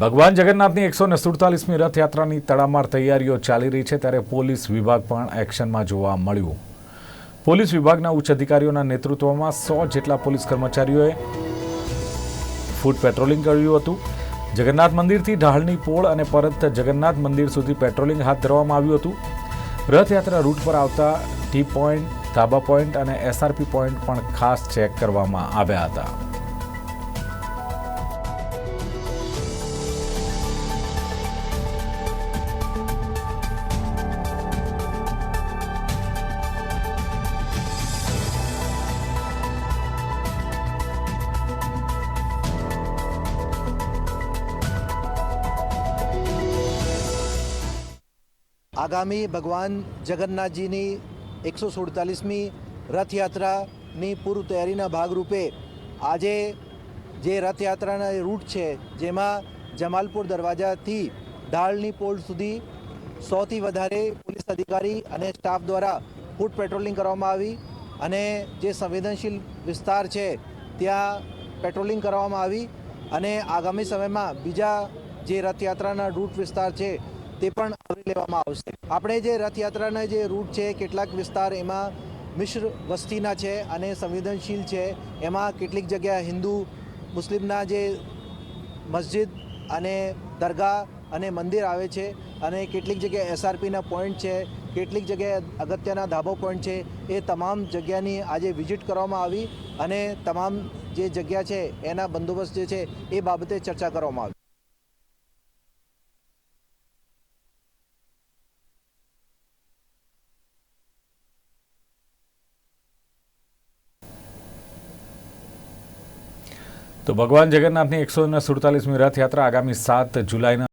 ભગવાન જગન્નાથની એકસો ને સુડતાલીસમી રથયાત્રાની તડામાર તૈયારીઓ ચાલી રહી છે ત્યારે પોલીસ વિભાગ પણ એક્શનમાં જોવા મળ્યું. પોલીસ વિભાગના ઉચ્ચ અધિકારીઓના નેતૃત્વમાં સો જેટલા પોલીસ કર્મચારીઓએ ફૂટ પેટ્રોલિંગ કર્યું હતું. જગન્નાથ મંદિરથી ઢાળની પોળ અને પરત જગન્નાથ મંદિર સુધી પેટ્રોલિંગ હાથ ધરવામાં આવ્યું હતું. રથયાત્રા રૂટ પર આવતા ટી પોઈન્ટ, ધાબા પોઈન્ટ અને એસઆરપી પોઈન્ટ પણ ખાસ ચેક કરવામાં આવ્યા હતા. આગામી ભગવાન જગન્નાથજીની એકસો સુડતાલીસમી રથયાત્રાની પૂર્વ તૈયારીના ભાગરૂપે આજે જે રથયાત્રાના રૂટ છે, જેમાં જમાલપુર દરવાજાથી ઢાળની પોલ સુધી સોથી વધારે પોલીસ અધિકારી અને સ્ટાફ દ્વારા ફૂટ પેટ્રોલિંગ કરવામાં આવી અને જે સંવેદનશીલ વિસ્તાર છે, ત્યાં પેટ્રોલિંગ કરવામાં આવી અને આગામી સમયમાં બીજા જે રથયાત્રાના રૂટ વિસ્તાર છે તે પણ આવરી લેવામાં આવશે. આપણે જે રથયાત્રાના જે રૂટ છે, કેટલાક વિસ્તાર એમાં મિશ્ર વસ્તીના છે અને સંવેદનશીલ છે. એમાં કેટલીક જગ્યા હિન્દુ, મુસ્લિમના જે મસ્જિદ અને દરગાહ અને મંદિર આવે છે અને કેટલીક જગ્યાએ એસઆરપીના પોઈન્ટ છે, કેટલીક જગ્યાએ અગત્યના ધાબો પોઈન્ટ છે, એ તમામ જગ્યાની આજે વિઝિટ કરવામાં આવી અને તમામ જે જગ્યા છે, એના બંદોબસ્ત જે છે, એ બાબતે ચર્ચા કરવામાં આવી. તો ભગવાન જગન્નાથની એકસો ને સુડતાલીસમી રથયાત્રા આગામી સાત જુલાઈના